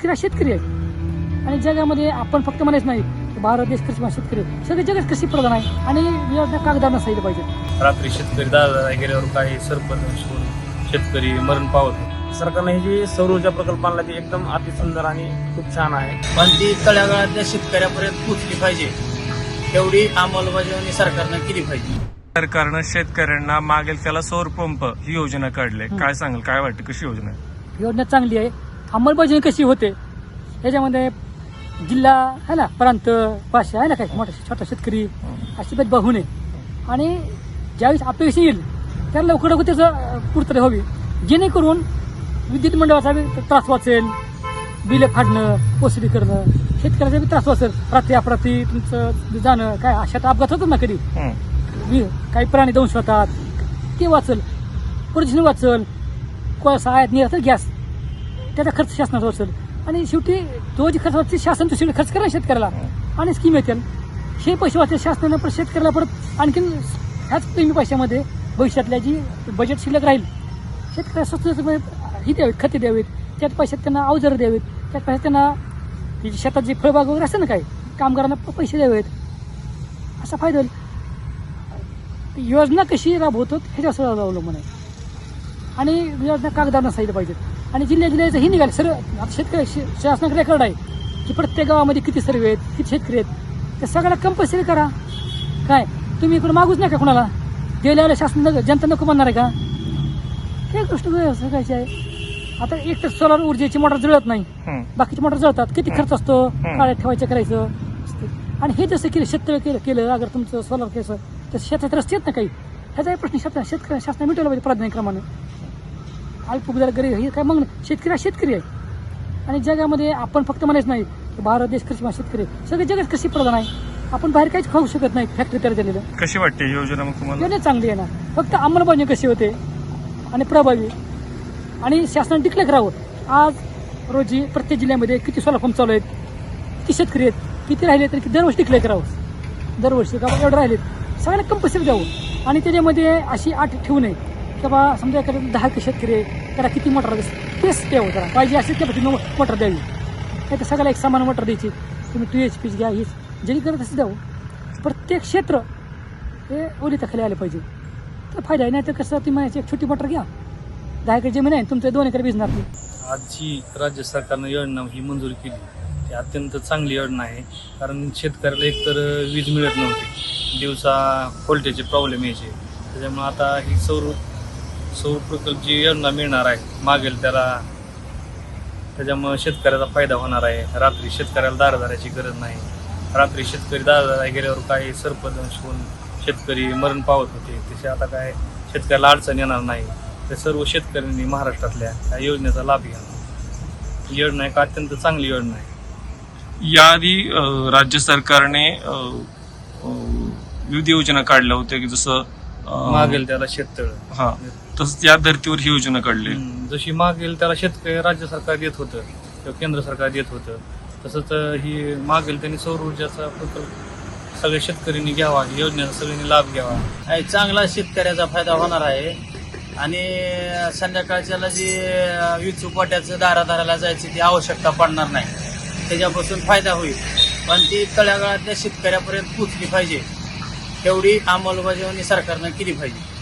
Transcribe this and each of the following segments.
शेतकरी हा शेतकरी आहे. आणि जगामध्ये आपण फक्त म्हणायच नाही की भारत देश कृषी शेतकरी आहे. सगळे जगच कृषी प्रधान आहे. आणि योजना कागदार नसायला पाहिजे. रात्री शेतकरी दादा गेल्यावर काही सरपंच होऊन शेतकरी मरण पावत. सरकारने ही जी सौर ऊर्जा प्रकल्प आणला ती एकदम अतिसुंदर आणि खूप छान आहे. पण ती तळागाळातल्या शेतकऱ्यापर्यंत पोचली पाहिजे. तेवढी अंमलबजावणी सरकारनं केली पाहिजे. सरकारनं शेतकऱ्यांना मागेल त्याला सौर पंप ही योजना काढली. काय सांगाल? काय वाटतं? कशी योजना योजना चांगली आहे. अंमलबजावणी कशी होते? याच्यामध्ये जिल्हा आहे ना प्रांत भाषा आहे ना काही मोठा छोटा शेतकरी अशी भेदभाव होऊ नये. आणि ज्यावेळेस अपेक्षा येईल त्या लवकर लवकर त्याचं अं, पूर्तता व्हावी जेणेकरून विद्युत मंडळाचा बी त्रास वाचेल बिलं फाडणं पोसडी करणं शेतकऱ्याचा बी त्रास वाचेल. रात्री अपरात्री तुमचं जाणं काय अशात अपघात होतात ना कधी? काही प्राणी दंश होतात ते वाचल प्रदूषण वाचल. कोळसा आयात निर्यात गॅस. त्याचा खर्च शासनाचा असेल. आणि शेवटी तो जे खर्च वाचते शासन तो शेवटी खर्च करा शेतकऱ्याला. आणि स्कीम येतील हे पैसे वाचते शासनानं परत शेतकऱ्याला परत आणखीन ह्याच कमी पैशामध्ये भविष्यातल्या जी बजेट शिल्लक राहील शेतकऱ्या स्वस्त म्हणजे ही द्यावीत खते द्यावीत त्यात पैशात त्यांना अवजारं द्यावीत त्यात पैशात त्यांना जी शेतात जे फळबाग वगैरे असते ना काही कामगारांना पैसे द्यावेत. असा फायदा होईल. योजना कशी राबवतो ह्याच्यावर अवलंबून आहे. आणि योजना कागदार नसायला पाहिजेत. आणि जिल्ह्या जिल्ह्याचं ही निघाल. सर आता शेतकरी शासनाकडे रेकॉर्ड आहे की प्रत्येक गावामध्ये किती सर्वे आहेत किती शेतकरी आहेत. ते सगळ्याला कंपल्सरी करा. काय? तुम्ही इकडे मागूच नाही का कोणाला गेल्यावर शासन नको- जनता नको म्हणणार आहे का? हे गोष्ट सगळ्याची आहे? आता एक तर सोलार ऊर्जेची मोटर जळत नाही. बाकीचे मोटर जळतात. किती खर्च असतो? काळ्यात ठेवायचं करायचं. आणि हे जसं केलं शेतकरी केलं केलं अगर तुमचं सोलार केलं तर शेतात रस्ते आहेत ना काही? ह्याचा प्रश्न शेतकऱ्या शेतकऱ्या शासना मिटवला पाहिजे प्राधान्यक्रमाने अल्पभूधारक गरीब हे काय मग शेतकरी हा शेतकरी आहे. आणि जगामध्ये आपण फक्त म्हणायच नाही की भारत देश कृषी शेतकरी. सगळे जगच कृषी प्रधान आहे. आपण बाहेर काहीच खाऊ शकत नाही फॅक्टरी तयार झालेलं. कशी वाटते योजना मग तुम्हाला? योजना चांगली आहे ना. फक्त अंमलबजावणी कशी होते आणि प्रभावी. आणि शासनाने डिक्लेअर करावं. आज रोजी प्रत्येक जिल्ह्यामध्ये किती सोलार पंप चालू आहेत किती शेतकरी आहेत किती राहिले तर किती दरवर्षी डिक्लेअर करावं. दरवर्षी का एवढं राहिलेत. सगळ्यांना कंपल्सरी द्यावं. आणि त्याच्यामध्ये अशी आठ ठेवू नये. की बा समजा एखाद्या दहा शेतकरी आहे त्याला किती मोटर तेच द्यावं त्याला पाहिजे असेल त्या पद्धतीनं मोटर द्यावी. नाही तर सगळ्याला एक समान मोटर द्यायची. तुम्ही टू एच पीच घ्या हीच. जरी करत असं द्यावं. प्रत्येक क्षेत्र हे ओलिताखाली आलं पाहिजे. तर फायदा आहे. नाही तर कसं तुम्ही एक छोटी मोटर घ्या. दहा एकर जमीन आहे तुमचं दोन एकर बिझनेस नाही आज जी राज्य सरकारनं योजना ही मंजूर केली. ती अत्यंत चांगली योजना आहे. कारण शेतकऱ्याला एकतर वीज मिळत नव्हती. दिवसा व्होल्टेजचे प्रॉब्लेम यायचे. त्याच्यामुळे आता ही सौर सौर प्रकल्प जी योजना मिळणार आहे. मागेल त्याला त्याच्यामुळे शेतकऱ्याचा फायदा होणार आहे. रात्री शेतकऱ्याला दारदाराची गरज नाही. रात्री शेतकरी दारदारा गेल्यावर काही सरपंच होऊन शेतकरी मरण पावत होते. तसे आता काय शेतकऱ्याला अडचण येणार नाही. ते सर्व शेतकऱ्यांनी महाराष्ट्रातल्या या योजनेचा लाभ घ्यावा योजना एक अत्यंत चांगली योजना आहे. याआधी राज्य सरकारने विविध योजना काढल्या होत्या की जसं मागेल त्याला शेततळ. हा. तसंच या धर्तीवर ही योजना काढली. हम्म, जशी मागेल त्याला शेतकरी राज्य सरकार देत होतं किंवा केंद्र सरकार देत होतं. तसंच अं, ही मागेल त्यांनी सौर ऊर्जाचा प्रकल्प सगळ्या शेतकऱ्यांनी घ्यावा ही योजनेचा सगळ्यांनी लाभ घ्यावा. आणि चांगला शेतकऱ्याचा फायदा होणार आहे. आणि संध्याकाळच्याला जी वीज पोट्याचं दारादाराला जायची ती आवश्यकता पडणार नाही. त्याच्यापासून फायदा होईल. पण ती तळागाळातल्या शेतकऱ्यापर्यंत पोचली पाहिजे. तेवढी अंमलबजावणी सरकारनं केली पाहिजे.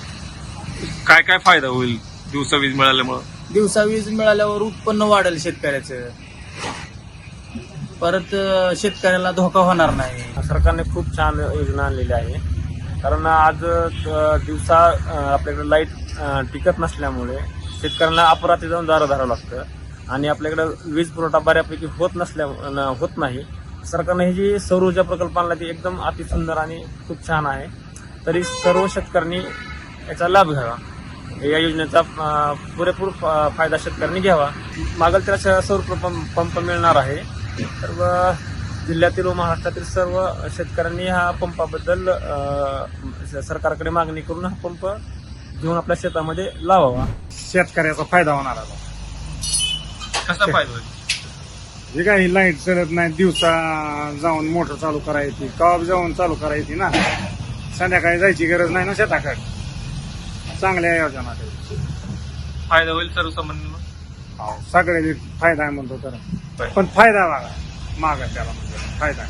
काय काय फायदा होईल दिवसा वीज मिळाल्यामुळं? दिवसा वीज मिळाल्यावर उत्पन्न वाढेल शेतकऱ्याचं. परत अं, शेतकऱ्याला धोका होणार नाही. सरकारने खूप छान योजना आणलेली आहे. कारण आज अ, दिवसा अ, आपल्याकडे लाइट अ, टिकत नसल्यामुळे शेतकऱ्यांना अपरात्री जाऊन दारं धरावं लागतं. आणि आपल्याकडे वीज पुरवठा बऱ्यापैकी होत नसल्या न- होत नाही. सरकारने ही जी सौर ऊर्जा प्रकल्प आणला ती एकदम अतिसुंदर आणि खूप छान आहे. तरी सर्व शेतकऱ्यांनी याचा लाभ घ्यावा. या योजनेचा पुरेपूर फायदा शेतकऱ्यांनी घ्यावा. मागल त्याला सौर पंप पंप मिळणार आहे. सर्व जिल्ह्यातील व महाराष्ट्रातील सर्व शेतकऱ्यांनी ह्या पंपाबद्दल सरकारकडे मागणी करून हा पंप घेऊन आपल्या शेतामध्ये लावावा. शेतकऱ्याचा फायदा होणार आता कसा फायदा होईल? जे काही लाइट चढत नाही दिवसा जाऊन मोटर चालू करायची कवा जाऊन चालू करायची ना. संध्याकाळी जायची गरज नाही ना शेताकडे. चांगल्या योजना आहेत. फायदा होईल सर्वसामान्यांना अहो, सगळ्यांनी फायदा आहे म्हणतो तर बर. पण फायदा बघा मागा त्याला म्हणजे फायदा.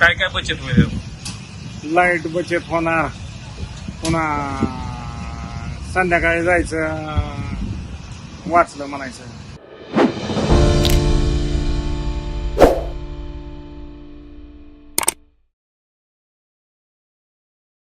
काय काय बचत होईल लाइट बचत होणार पुन्हा संध्याकाळी जायचं वाचलं म्हणायचं